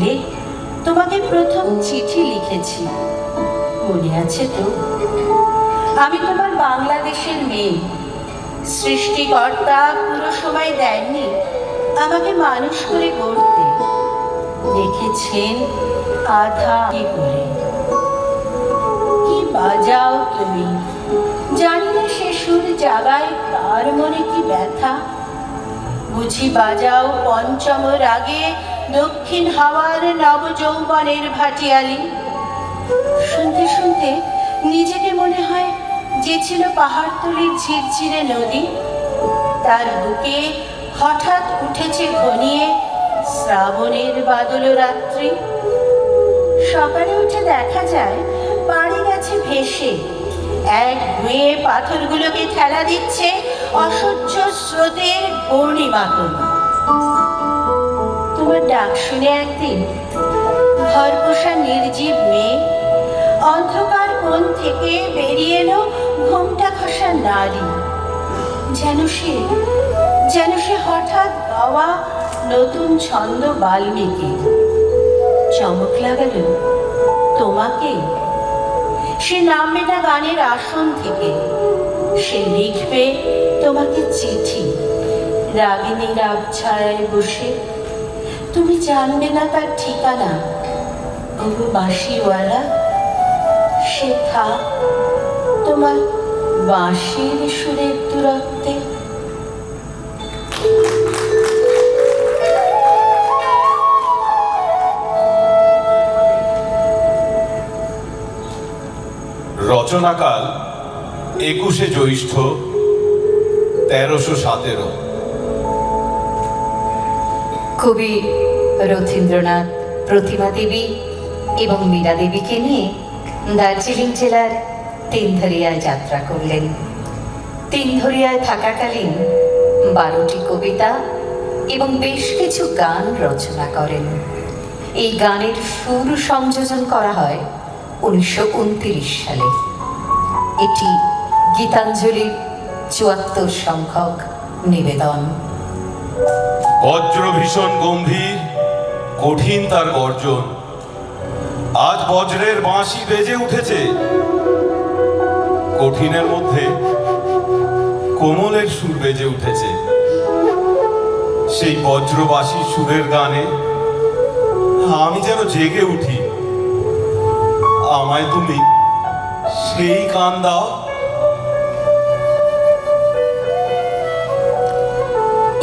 বলে, তোমাকে প্রথম চিঠি লিখেছি। মনে আছে তো? আমি তোমার বাংলাদেশের মেয়ে। সৃষ্টিকর্তা পুরো সময় দেননি, আমাকে মানুষ করে গড়তে। দেখেছেন আধা কি করে? কি বাজাও তুমি? জানি না সে সুর জাগায় তার মনে কি ব্যথা। বুঝি বাজাও পঞ্চম রাগে দক্ষিণ হাওয়ার নব যৌবনের ভাটিয়ালি। শুনতে শুনতে নিজেকে মনে হয় যে ছিল পাহাড়তলির ঝিরঝিরে নদী। তার বুকে হঠাৎ উঠেছে ঘনিয়ে শ্রাবণের বাদল রাত্রি। সকালে উঠে দেখা যায়, পাড়ি গেছে ভেসে। এক ধুয়ে পাথরগুলোকে ঠেলা দিচ্ছে অসহ্য স্রোতের ঘূর্ণিমাতন তোমার ডাক শুনে একদিন ভরপোষা নির্জীব মেয়ে অন্ধকার কোণ থেকে বেরিয়ে এলো ঘোমটা খসা নারী। যেন সে যেন সে হঠাৎ গাওয়া নতুন ছন্দ বাল্মীকি। চমক লাগাল তোমাকে। সে নামবে না গানের আসন থেকে। সে লিখবে তোমাকে চিঠি। রাগিনীর আবছায় বসে তুমি জানবে না তার ঠিকানা। তবু বাঁশিওয়ালা, সে থাক। তোমার বাঁশির সুরের দূরত্বে। রচনাকাল একুশে জ্যৈষ্ঠ, তেরোশো সতেরো। কবি রথীন্দ্রনাথ, প্রতিমা দেবী এবং মীরা দেবীকে নিয়ে দার্জিলিং জেলার তিনধরিয়ায় যাত্রা করলেন। তিনধরিয়ায় থাকাকালীন বারোটি কবিতা এবং বেশ কিছু গান রচনা করেন। এই গানের সুর সংযোজন করা হয় উনিশশো সালে। এটি গীতাঞ্জলির চুয়াত্তর সংখ্যক নিবেদন। বজ্র ভীষণ গম্ভীর, কঠিন তার গর্জন। আজ বজ্রের বাঁশি বেজে উঠেছে। কঠিনের মধ্যে কোমলের সুর বেজে উঠেছে। সেই বজ্রবাসী সুরের গানে আমি যেন জেগে উঠি। আমায় তুমি সেই কান দাও।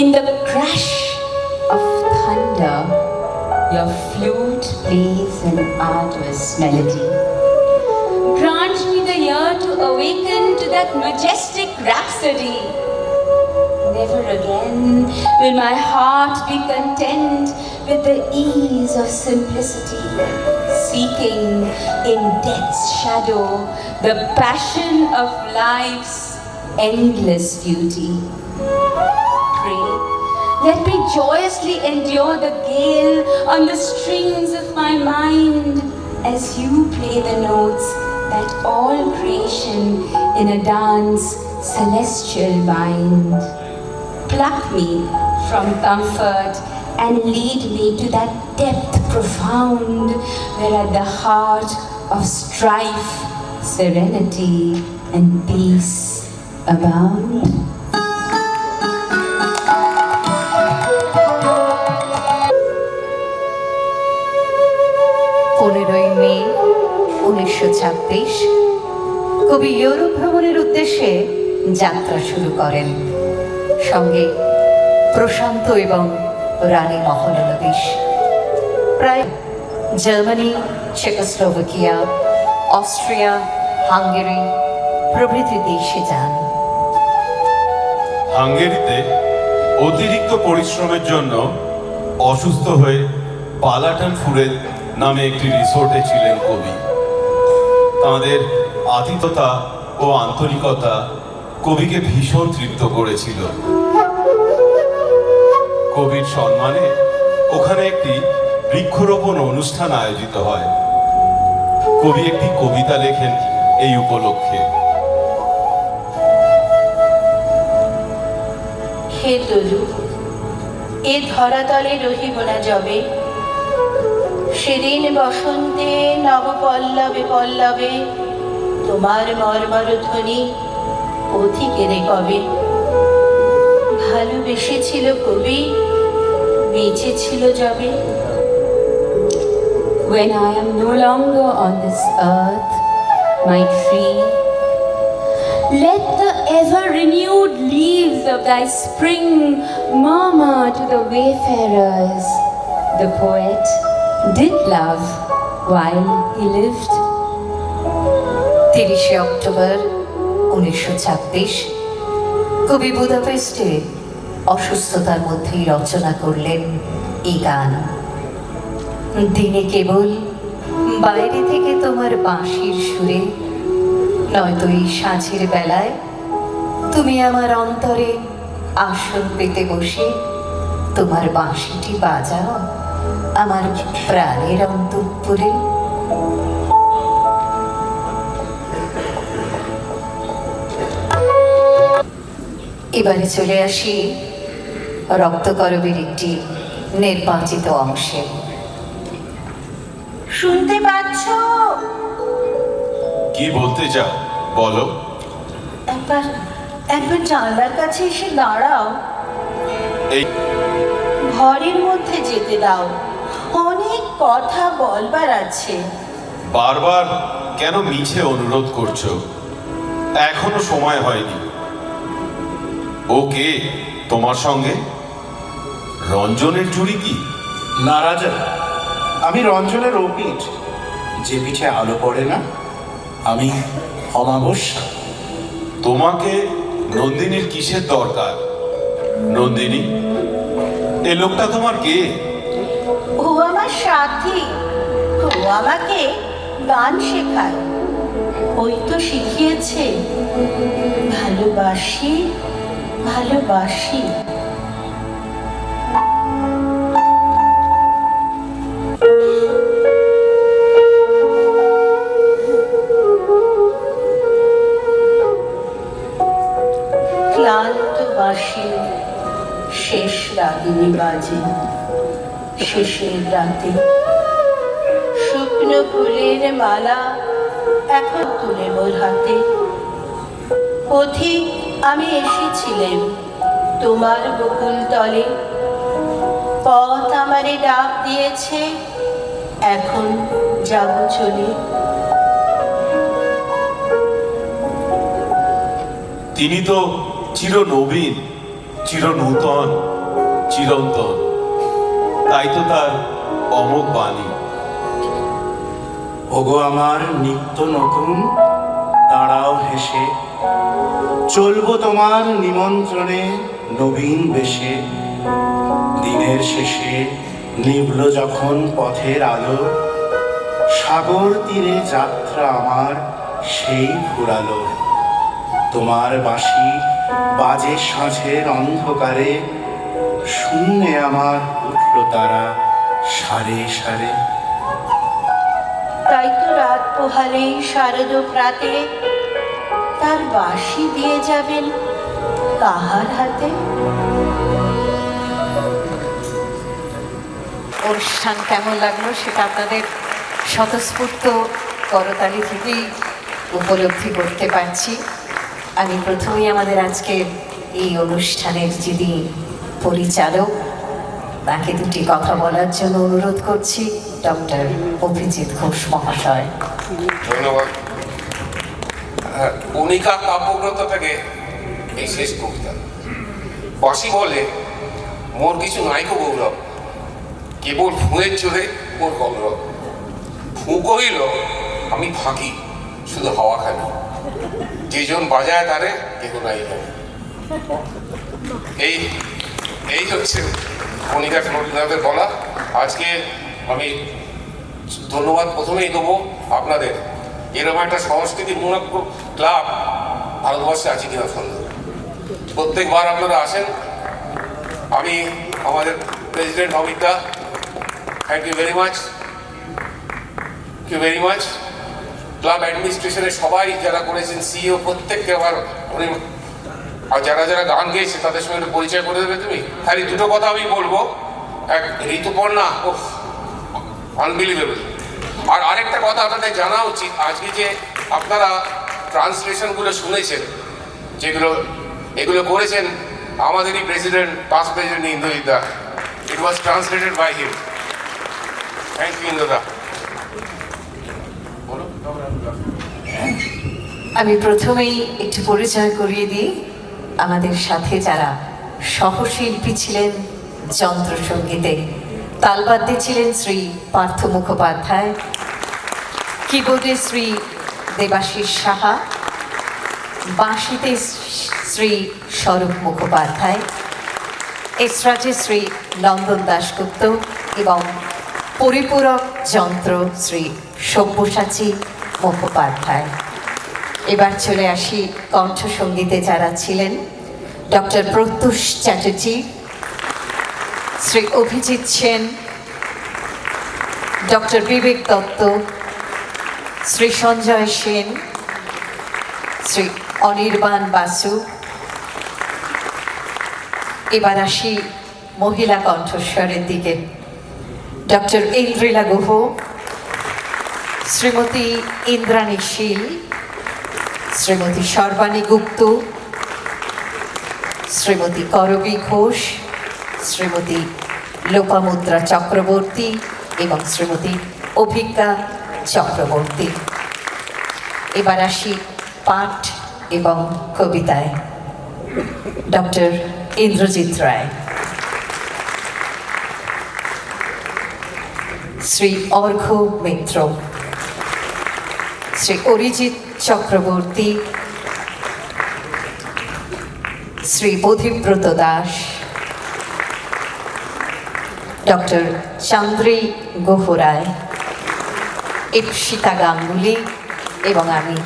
In the crash your flute plays an arduous melody. Grant me the ear to awaken to that majestic rhapsody. Never again will my heart be content with the ease of simplicity, seeking in death's shadow the passion of life's endless beauty. Let me joyously endure the gale on the strings of my mind as you play the notes that all creation in a dance celestial bind. Pluck me from comfort and lead me to that depth profound where at the heart of strife, serenity, and peace abound. পনেরোই মে উনিশশো ছাব্বিশ। কবি Europe ভ্রমণের উদ্দেশ্যে যাত্রা শুরু করেন। সঙ্গে প্রশান্ত এবং রানী মহলানবিশ প্রায় জার্মানি, চেকোস্লোভাকিয়া, অস্ট্রিয়া, হাঙ্গেরি প্রভৃতি দেশে যান। হাঙ্গেরিতে অতিরিক্ত পরিশ্রমের জন্য অসুস্থ হয়ে পালাটান ফুরেদ নামে একটি রিসোর্টে ছিলেন কবি। তাঁদের আতিথ্যতা ও আন্তরিকতা কবিকে ভীষণ তৃপ্ত করেছিল। কবির সম্মানে ওখানে একটি বৃক্ষরোপণ অনুষ্ঠান আয়োজিত হয়। কবি একটি কবিতা লেখেন এই উপলক্ষে। হে তরু, এ ধরাতলে রহিব না যবে সেদিন বসন্তে নব পল্লবে তোমার মর্মর ধ্বনি পথিকেরে কবে ভালোবেসেছিল কবি বেঁচে ছিল যবে When I am no longer on this earth, my tree, let the ever renewed leaves of thy spring murmur to the wayfarers. The poet did love while he lived. তিরিশে অক্টোবর, উনিশশো ছাব্বিশ। কবি বুদাপেস্টে অসুস্থতার মধ্যেই রচনা করলেন এই গান। দিনে কেবল বাইরে থেকে তোমার বাঁশির সুরে, নয়তো এই সাঁঝের বেলায় তুমি আমার অন্তরে আসন পেতে বসে তোমার বাঁশিটি বাজাও। আমার প্রাণের অন্তঃপুরে। এবারে চলে আসি রক্তকরবের একটি নির্বাচিত অংশে। শুনতে পাচ্ছ? কি বলতে চাও? বলো। একবার একবার জানলার কাছে এসে দাঁড়াও। ঘরের মধ্যে যেতে দাও। অনেক কথা বলবার আছে। বারবার কেন মিছে অনুরোধ করছ? এখনও সময় হয়নি। ও কে? তোমার সঙ্গে? রঞ্জনের চুরি কি? না রাজা। আমি রঞ্জনের অপিঠ যে পিঠে আলো পড়ে না আমি অমাবস্যা। তোমাকে নন্দিনীর কিসের দরকার? নন্দিনী? এ লোকটা তোমার কে? ও আমার সাথী। ও আমাকে গান শেখায়। ওই তো শিখিয়েছে। ভালোবাসি ভালোবাসি। রাগিনী বাজে, শেষের রাতে। শুকনো ফুলের মালা এখন তুলে মোর হাতে। পথিক আমি এসেছিলেন তোমার বকুল তলে। পথ আমারে ডাক দিয়েছে, এখন যাব চলে। তিনি তো চির নবীন চির নূতন চিরন্তন। তাই তো তার অমোঘ বাণী। ওগো আমার নিত্য নতুন, দাঁড়াও হেসে। চলবো তোমার নিমন্ত্রণে নবীন বেশে। দিনের শেষে নিভল যখন পথের আলো, সাগর তীরে যাত্রা আমার সেই ফুরালো তোমার বাঁশি বাজে সাঁঝের অন্ধকারে শূন্যে আমার উঠল তারা সারে সারে। তাই তো রাত পোহালেই শারদ প্রাতে তার বাঁশি দিয়ে যাবেন কাহার হাতে? অনুষ্ঠান কেমন লাগল সেটা আপনাদের স্বতঃস্ফূর্ত করতালি থেকেই উপলব্ধি করতে পারছি। আমি প্রথমেই আমাদের আজকের এই অনুষ্ঠানের যিনি পরিচালক। তাকে দুটি কথা বলার জন্য অনুরোধ করছি ডক্টর অভিজিৎ ঘোষ মহাশয়। ধন্যবাদ। হ্যাঁ, কণিকা কাব্যগ্রন্থ থেকে এই শেষ কবিতা। বাসি বলে মোর কিছু নাইকো গৌরব কেবল ফুঁয়ের চোরে মোর গৌরব। ফুঁ কহিল আমি ফাঁকি শুধু হাওয়া খানি যেজন বাজায় তারে কেহ নাই এই এই হচ্ছে কণিকা রবীন্দ্রনাথের বলা আজকে আমি ধন্যবাদ প্রথমেই দেবো আপনাদের। এরকম একটা সংস্কৃতিমূলক ক্লাব ভারতবর্ষে আছে কিনা সন্দেহ প্রত্যেকবার আপনারা আসেন। আমি আমাদের president Amita thank you very much you very much club অ্যাডমিনিস্ট্রেশনের সবাই যারা করেছেন সিইও প্রত্যেককে আমার আমি আর যারা যারা গান গেয়েছে, তাদের সঙ্গে পরিচয় করে দেবে তুমি? খালি দুটো কথা আমি বলব। এক, ঋতুপর্ণা ও আনবিলিভেবল আর আরেকটা কথা আপনাদের জানা উচিত, আজকে যে আপনারা ট্রান্সলেশনগুলো শুনেছেন, যেগুলো, এগুলো করেছেন আমাদেরই president past president Indrajit da. It was translated by him thank you Indrada. আমি প্রথমেই একটু পরিচয় করিয়ে দিই। আমাদের সাথে যারা সহশিল্পী ছিলেন যন্ত্রসঙ্গীতে, তালবাদ্যে ছিলেন শ্রী পার্থ মুখোপাধ্যায়, কিবোর্ডে শ্রী দেবাশিস সাহা, বাঁশিতে শ্রী স্বরূপ মুখোপাধ্যায়, এসরাজে শ্রী নন্দন দাশগুপ্ত এবং পরিপূরক যন্ত্র শ্রী সব্যসাচী মুখোপাধ্যায়। এবার চলে আসি কণ্ঠসঙ্গীতে যারা ছিলেন ডক্টর প্রত্যুষ চ্যাটার্জি, শ্রী অভিজিৎ সেন, ডক্টর বিবেক দত্ত, শ্রী সঞ্জয় সেন, শ্রী অনির্বাণ বাসু। এবার আসি মহিলা কণ্ঠস্বরের দিকে। ডক্টর ইন্দ্রিলা গুহ, শ্রীমতী ইন্দ্রাণী শীল শ্রীমতী সর্বাণী গুপ্ত, শ্রীমতী করবী ঘোষ, শ্রীমতী লোপামুদ্রা চক্রবর্তী এবং শ্রীমতী অভিজ্ঞা চক্রবর্তী। এবার আসি পাঠ এবং কবিতায়। ডক্টর ইন্দ্রজিৎ রায়। শ্রী অর্ঘ মিত্র। শ্রী অরিজিৎ চক্রবর্তী, শ্রী বোধিব্রত দাস, ডক্টর চন্দ্রী গোহরায় ইপসিতা গাঙ্গুলি এবং আমি,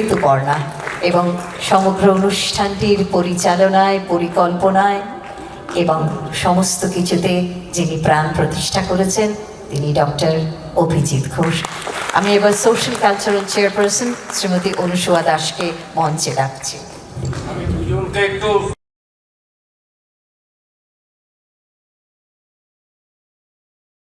ঋতুপর্ণা এবং সমগ্র অনুষ্ঠানটির পরিচালনায়, পরিকল্পনায় এবং সমস্ত কিছুতে যিনি প্রাণ প্রতিষ্ঠা করেছেন, তিনি ডক্টর অভিজিৎ ঘোষ। আমি এবার social cultural chairperson Shrimati Anusuya দাসকে মঞ্চে ডাকছি।